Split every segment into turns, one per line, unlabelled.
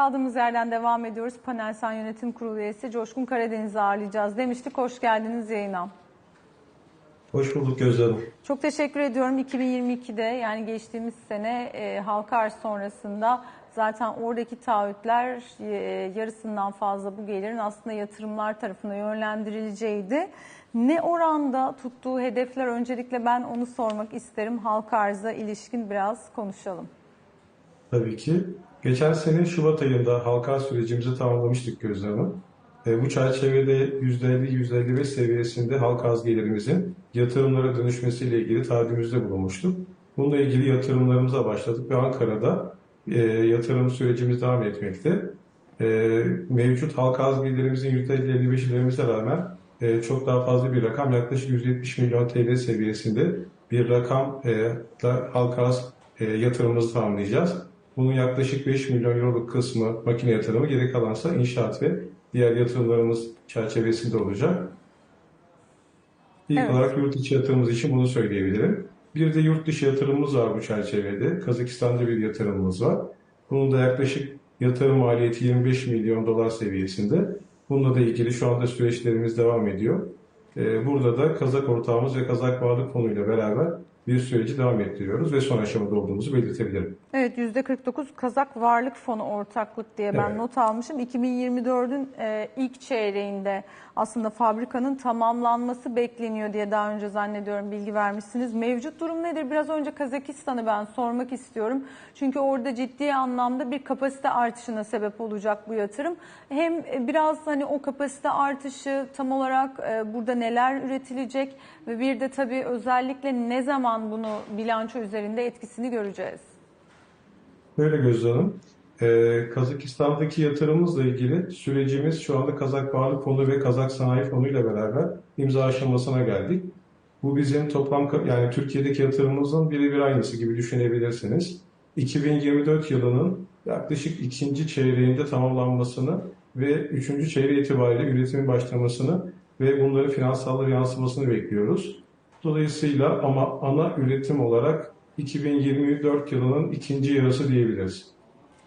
Kaldığımız yerden devam ediyoruz. Panelsan Yönetim Kurulu üyesi Coşkun Karadeniz'i ağırlayacağız demiştik. Hoş geldiniz yayına.
Hoş bulduk Gözde Hanım.
Çok teşekkür ediyorum. 2022'de yani geçtiğimiz sene e, halka arz sonrasında zaten oradaki taahhütler e, yarısından fazla bu gelirin aslında yatırımlar tarafına yönlendirileceğiydi. Ne oranda tuttuğu hedefler öncelikle ben onu sormak isterim. Halka arza ilişkin biraz konuşalım.
Tabii ki. Geçen sene Şubat ayında halka sürecimizi tamamlamıştık Gözde Hanım. E, bu çerçevede %50-%55 seviyesinde halka arz gelirimizin yatırımlara dönüşmesiyle ilgili taahhüdümüzde bulunmuştuk. Bununla ilgili yatırımlarımıza başladık ve Ankara'da e, yatırım sürecimiz devam etmekte. E, mevcut halka arz gelirimizin %50-55'lerimize rağmen e, çok daha fazla bir rakam yaklaşık 170 milyon TL seviyesinde bir rakam e, da halka arz e, yatırımımızı tamamlayacağız. Bunun yaklaşık 5 milyon euroluk kısmı makine yatırımı, geri kalansa inşaat ve diğer yatırımlarımız çerçevesinde olacak. İlk
Evet.
olarak yurt içi yatırımımız için bunu söyleyebilirim. Bir de yurt dışı yatırımımız var bu çerçevede. Kazakistan'da bir yatırımımız var. Bunun da yaklaşık yatırım maliyeti 25 milyon dolar seviyesinde. Bununla da ilgili şu anda süreçlerimiz devam ediyor. Ee, Burada da Kazak ortağımız ve Kazak Varlık Fonu'yla beraber bir süreci devam ettiriyoruz ve son aşamada olduğumuzu belirtebilirim.
Evet %49 Kazak Varlık Fonu ortaklık diye ben
Evet.
not almışım. 2024'ün e, ilk çeyreğinde aslında fabrikanın tamamlanması bekleniyor diye daha önce zannediyorum bilgi vermişsiniz. Mevcut durum nedir? Biraz önce Kazakistan'ı ben sormak istiyorum. Çünkü orada ciddi anlamda bir kapasite artışına sebep olacak bu yatırım. Hem e, biraz hani o kapasite artışı tam olarak e, burada neler üretilecek ve bir de tabii özellikle ne zaman bunu bilanço üzerinde etkisini göreceğiz?
Böyle Gözde Hanım. Ee, Kazakistan'daki yatırımımızla ilgili sürecimiz şu anda Kazak Varlık Fonu ve Kazak Sanayi Fonu ile beraber imza aşamasına geldik. Bu bizim toplam yani Türkiye'deki yatırımımızın birebir aynısı gibi düşünebilirsiniz. 2024 yılının yaklaşık ikinci çeyreğinde tamamlanmasını ve üçüncü çeyreği itibariyle üretimin başlamasını ve bunların finansal yansımasını bekliyoruz. Dolayısıyla ama ana üretim olarak 2024 yılının ikinci yarısı diyebiliriz.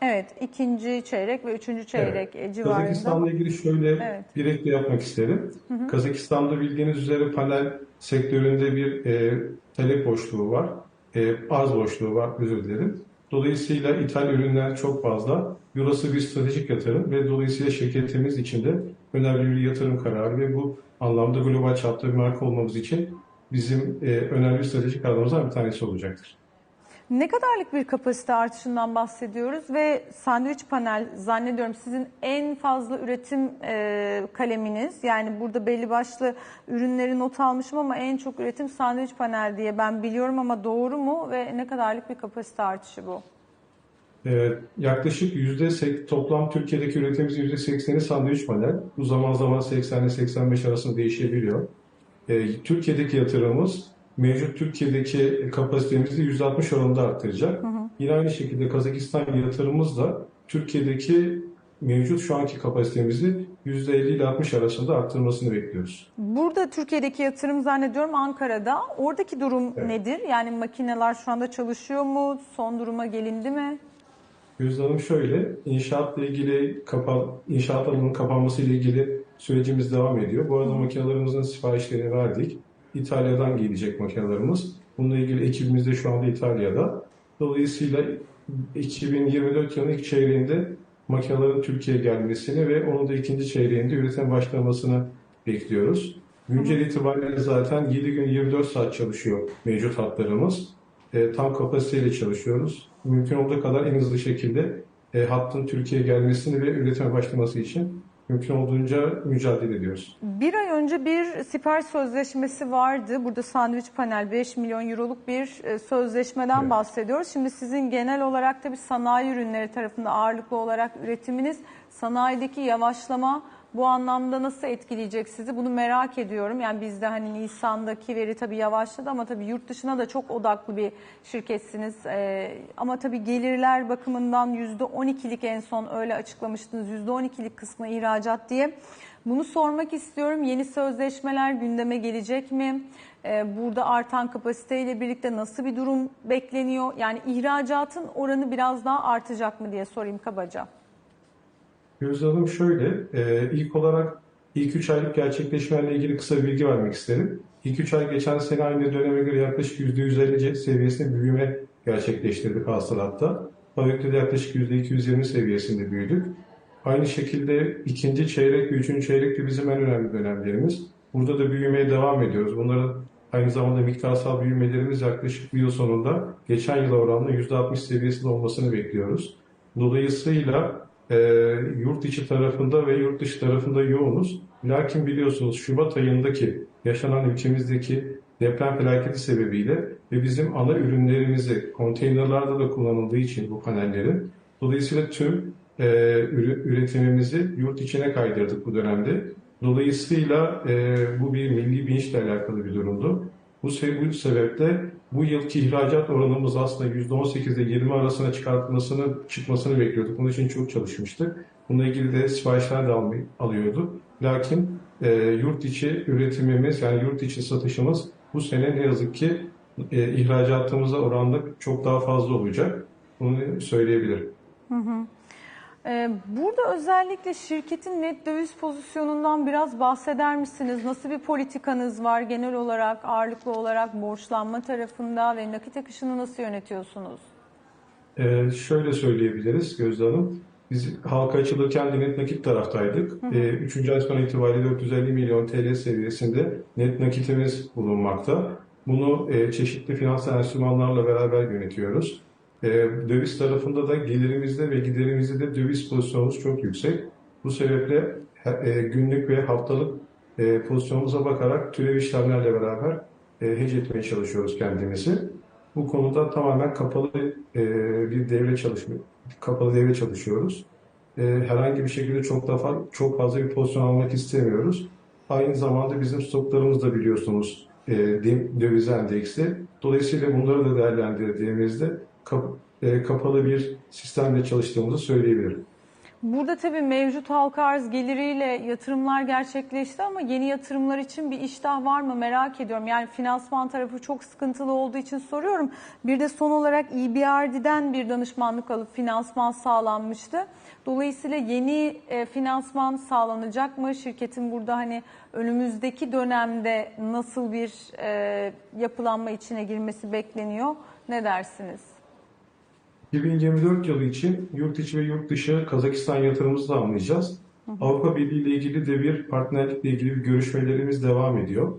Evet, ikinci çeyrek ve üçüncü çeyrek e, civarında.
Kazakistan'la ilgili şöyle
Evet.
bir ekle yapmak isterim. Kazakistan'da bildiğiniz üzere panel sektöründe bir e, talep boşluğu var. E, arz boşluğu var, özür dilerim. Dolayısıyla ithal ürünler çok fazla. Burası bir stratejik yatırım ve dolayısıyla şirketimiz için de önemli bir yatırım kararı ve bu anlamda global çapta bir marka olmamız için bizim e, önemli stratejik kararımızdan bir tanesi olacaktır.
Ne kadarlık bir kapasite artışından bahsediyoruz ve sandviç panel zannediyorum sizin en fazla üretim e, kaleminiz. Yani burada belli başlı ürünleri not almışım ama en çok üretim sandviç panel diye ben biliyorum ama doğru mu ve ne kadarlık bir kapasite artışı bu?
Ee, yaklaşık yüzde toplam Türkiye'deki üretimimizin yüzde sekseni sandviç panel. Bu zaman zaman 80 ile 85 arasında değişebiliyor. Ee, Türkiye'deki yatırımımız mevcut Türkiye'deki kapasitemizi yüzde 60 oranında arttıracak. Yine aynı şekilde Kazakistan yatırımımız da Türkiye'deki mevcut şu anki kapasitemizi yüzde 50 ile 60 arasında arttırmasını bekliyoruz.
Burada Türkiye'deki yatırım zannediyorum Ankara'da. Oradaki durum
Evet.
nedir? Yani makineler şu anda çalışıyor mu? Son duruma gelindi mi?
Gözde Hanım şöyle, inşaatla ilgili kapa, inşaat alanının kapanması ile ilgili sürecimiz devam ediyor. Bu arada makinelerimizin siparişlerini verdik. İtalya'dan gelecek makinelerimiz. Bununla ilgili ekibimiz de şu anda İtalya'da. Dolayısıyla 2024 yılının ilk çeyreğinde makinelerin Türkiye'ye gelmesini ve onun da ikinci çeyreğinde üretim başlamasını bekliyoruz. Güncel itibariyle zaten 7 gün 24 saat çalışıyor mevcut hatlarımız. E, tam kapasiteyle çalışıyoruz. Mümkün olduğu kadar en hızlı şekilde e, hattın Türkiye'ye gelmesini ve üretime başlaması için mümkün olduğunca mücadele ediyoruz.
Bir ay önce bir sipariş sözleşmesi vardı. Burada sandviç panel 5 milyon euroluk bir e, sözleşmeden
Evet.
bahsediyoruz. Şimdi sizin genel olarak tabii sanayi ürünleri tarafında ağırlıklı olarak üretiminiz sanayideki yavaşlama bu anlamda nasıl etkileyecek sizi? Bunu merak ediyorum. Yani bizde hani Nisan'daki veri tabii yavaşladı ama tabii yurt dışına da çok odaklı bir şirketsiniz. Ee, ama tabii gelirler bakımından %12'lik en son öyle açıklamıştınız. %12'lik kısmı ihracat diye. Bunu sormak istiyorum. Yeni sözleşmeler gündeme gelecek mi? Ee, burada artan kapasiteyle birlikte nasıl bir durum bekleniyor? Yani ihracatın oranı biraz daha artacak mı diye sorayım kabaca.
Gözde şöyle, e, ilk olarak ilk 3 aylık gerçekleşmeyle ilgili kısa bir bilgi vermek isterim. İlk 3 ay geçen sene aynı döneme göre yaklaşık %150 seviyesinde büyüme gerçekleştirdik hasılatta. De yaklaşık %220 seviyesinde büyüdük. Aynı şekilde ikinci çeyrek ve üçüncü çeyrek de bizim en önemli dönemlerimiz. Burada da büyümeye devam ediyoruz. Bunların aynı zamanda miktarsal büyümelerimiz yaklaşık bir yıl sonunda geçen yıla oranla %60 seviyesinde olmasını bekliyoruz. Dolayısıyla e, yurt içi tarafında ve yurt dışı tarafında yoğunuz. Lakin biliyorsunuz Şubat ayındaki yaşanan ülkemizdeki deprem felaketi sebebiyle ve bizim ana ürünlerimizi konteynerlarda da kullanıldığı için bu panellerin dolayısıyla tüm e, üretimimizi yurt içine kaydırdık bu dönemde. Dolayısıyla e, bu bir milli bilinçle alakalı bir durumdu. Bu, bu sebeple bu yılki ihracat oranımız aslında %18 ile 20 arasına çıkartmasını çıkmasını bekliyorduk. Bunun için çok çalışmıştık. Bununla ilgili de siparişler de almay- alıyorduk. Lakin e, yurt içi üretimimiz yani yurt içi satışımız bu sene ne yazık ki e, ihracatımıza oranla çok daha fazla olacak. Bunu söyleyebilirim.
Ee, Burada özellikle şirketin net döviz pozisyonundan biraz bahseder misiniz? Nasıl bir politikanız var genel olarak, ağırlıklı olarak borçlanma tarafında ve nakit akışını nasıl yönetiyorsunuz?
Ee, şöyle söyleyebiliriz Gözde Hanım. Biz halka açılırken de net nakit taraftaydık. Ee, üçüncü ay sonu itibariyle 450 milyon TL seviyesinde net nakitimiz bulunmakta. Bunu e, çeşitli finansal enstrümanlarla beraber yönetiyoruz. E, döviz tarafında da gelirimizde ve giderimizde de döviz pozisyonumuz çok yüksek. Bu sebeple e, günlük ve haftalık e, pozisyonumuza bakarak türev işlemlerle beraber e, hedge etmeye çalışıyoruz kendimizi. Bu konuda tamamen kapalı e, bir devre çalışmıyor. Kapalı devre çalışıyoruz. E, herhangi bir şekilde çok da fa- çok fazla bir pozisyon almak istemiyoruz. Aynı zamanda bizim stoklarımız da biliyorsunuz e, döviz endeksli. Dolayısıyla bunları da değerlendirdiğimizde kap- e, kapalı bir sistemle çalıştığımızı söyleyebilirim.
Burada tabii mevcut halka arz geliriyle yatırımlar gerçekleşti ama yeni yatırımlar için bir iştah var mı merak ediyorum. Yani finansman tarafı çok sıkıntılı olduğu için soruyorum. Bir de son olarak EBRD'den bir danışmanlık alıp finansman sağlanmıştı. Dolayısıyla yeni e, finansman sağlanacak mı? Şirketin burada hani önümüzdeki dönemde nasıl bir e, yapılanma içine girmesi bekleniyor? Ne dersiniz?
2024 yılı için yurt içi ve yurt dışı Kazakistan yatırımımızı da anlayacağız. Avrupa Birliği ile ilgili de bir partnerlikle ilgili bir görüşmelerimiz devam ediyor.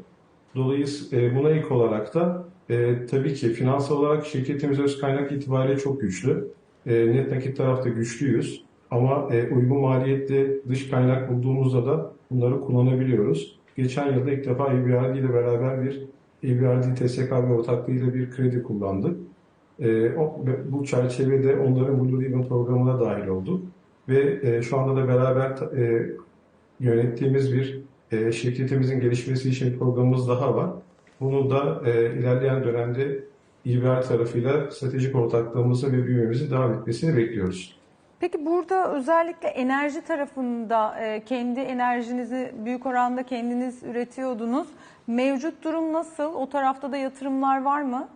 Dolayısıyla e, buna ek olarak da e, tabii ki finansal olarak şirketimiz öz kaynak itibariyle çok güçlü. E, net nakit tarafta güçlüyüz. Ama e, uygun maliyetli dış kaynak bulduğumuzda da bunları kullanabiliyoruz. Geçen yılda ilk defa EBRD ile beraber bir EBRD TSK ve ortaklığıyla bir kredi kullandık. E, o, bu çerçevede onların Blue Ribbon programına dahil olduk. Ve e, şu anda da beraber e, yönettiğimiz bir e, şirketimizin gelişmesi için programımız daha var. Bunu da e, ilerleyen dönemde İBR tarafıyla stratejik ortaklığımızı ve büyümemizi devam etmesini bekliyoruz.
Peki burada özellikle enerji tarafında e, kendi enerjinizi büyük oranda kendiniz üretiyordunuz. Mevcut durum nasıl? O tarafta da yatırımlar var mı?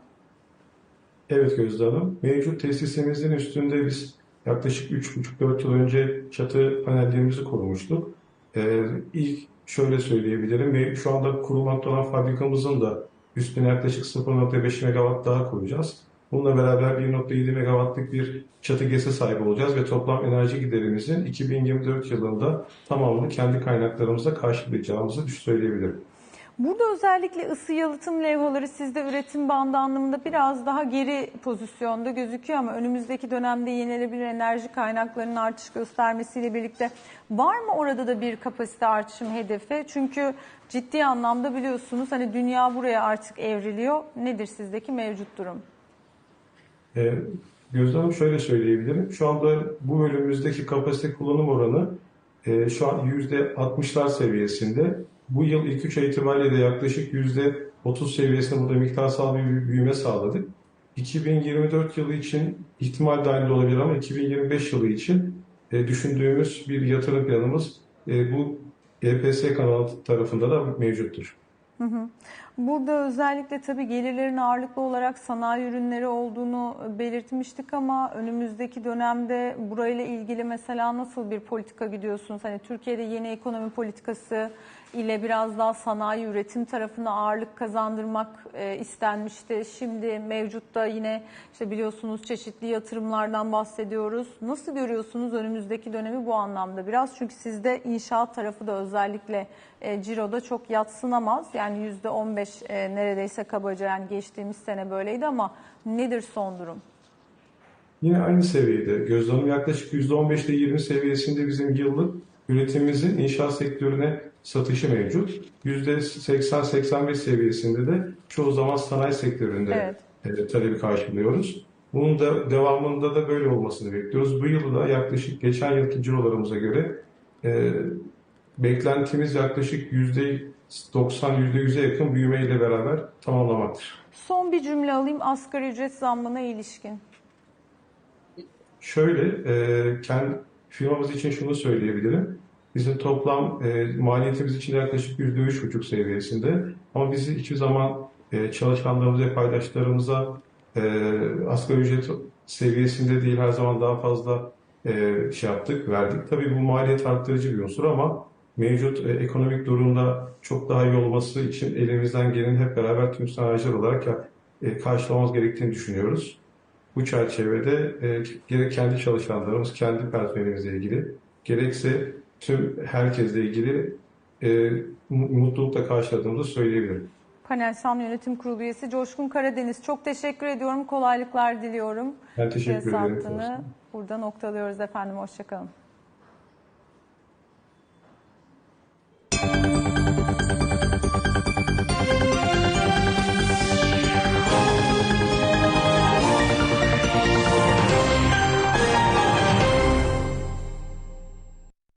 Evet Gözde Hanım, mevcut tesisimizin üstünde biz yaklaşık 3,5-4 yıl önce çatı panellerimizi kurmuştuk. Ee, ilk şöyle söyleyebilirim ve şu anda kurulmakta olan fabrikamızın da üstüne yaklaşık 0.5 megawatt daha kuracağız. Bununla beraber 1.7 megawattlık bir çatı GES'e sahip olacağız ve toplam enerji giderimizin 2024 yılında tamamını kendi kaynaklarımızla karşılayacağımızı söyleyebilirim.
Burada özellikle ısı yalıtım levhaları sizde üretim bandı anlamında biraz daha geri pozisyonda gözüküyor ama önümüzdeki dönemde yenilenebilir enerji kaynaklarının artış göstermesiyle birlikte var mı orada da bir kapasite artışım hedefi? Çünkü ciddi anlamda biliyorsunuz hani dünya buraya artık evriliyor. Nedir sizdeki mevcut durum?
Ee, Gözde Hanım şöyle söyleyebilirim. Şu anda bu bölümümüzdeki kapasite kullanım oranı e, şu an %60'lar seviyesinde. Bu yıl ilk 3 ay itibariyle de yaklaşık %30 seviyesinde burada miktarsal bir büyüme sağladık. 2024 yılı için ihtimal dahil olabilir ama 2025 yılı için e, düşündüğümüz bir yatırım planımız e, bu EPS kanalı tarafında da mevcuttur.
Burada özellikle tabii gelirlerin ağırlıklı olarak sanayi ürünleri olduğunu belirtmiştik ama önümüzdeki dönemde burayla ilgili mesela nasıl bir politika gidiyorsunuz? Hani Türkiye'de yeni ekonomi politikası ile biraz daha sanayi üretim tarafına ağırlık kazandırmak e, istenmişti. Şimdi mevcutta yine işte biliyorsunuz çeşitli yatırımlardan bahsediyoruz. Nasıl görüyorsunuz önümüzdeki dönemi bu anlamda biraz? Çünkü sizde inşaat tarafı da özellikle e, ciroda çok yatsınamaz. Yani yüzde 15 e, neredeyse kabaca yani geçtiğimiz sene böyleydi ama nedir son durum?
Yine aynı seviyede. Gözlemim yaklaşık %15 ile 20 seviyesinde bizim yıllık üretimimizin inşaat sektörüne satışı mevcut. %80-85 seviyesinde de çoğu zaman sanayi sektöründe e, talebi karşılıyoruz. Bunun da devamında da böyle olmasını bekliyoruz. Bu yıl da yaklaşık geçen yılki cirolarımıza göre e, beklentimiz yaklaşık %90-%100'e yakın büyümeyle beraber tamamlamaktır.
Son bir cümle alayım asgari ücret zammına ilişkin.
Şöyle, e, kendi firmamız için şunu söyleyebilirim. Bizim toplam e, maliyetimiz için yaklaşık yüzde üç buçuk seviyesinde. Ama bizi hiçbir zaman e, çalışanlarımıza paydaşlarımıza e, asgari ücret seviyesinde değil her zaman daha fazla e, şey yaptık, verdik. Tabii bu maliyet arttırıcı bir unsur ama mevcut e, ekonomik durumda çok daha iyi olması için elimizden geleni hep beraber tüm sanayiciler olarak ya, e, karşılamamız gerektiğini düşünüyoruz. Bu çerçevede e, gerek kendi çalışanlarımız, kendi personelimizle ilgili, gerekse tüm herkesle ilgili e, mu- mutlulukla karşıladığımızı söyleyebilirim.
Panel San Yönetim Kurulu üyesi Coşkun Karadeniz. Çok teşekkür ediyorum. Kolaylıklar diliyorum.
Ben teşekkür ederim.
hattını burada noktalıyoruz efendim. Hoşçakalın.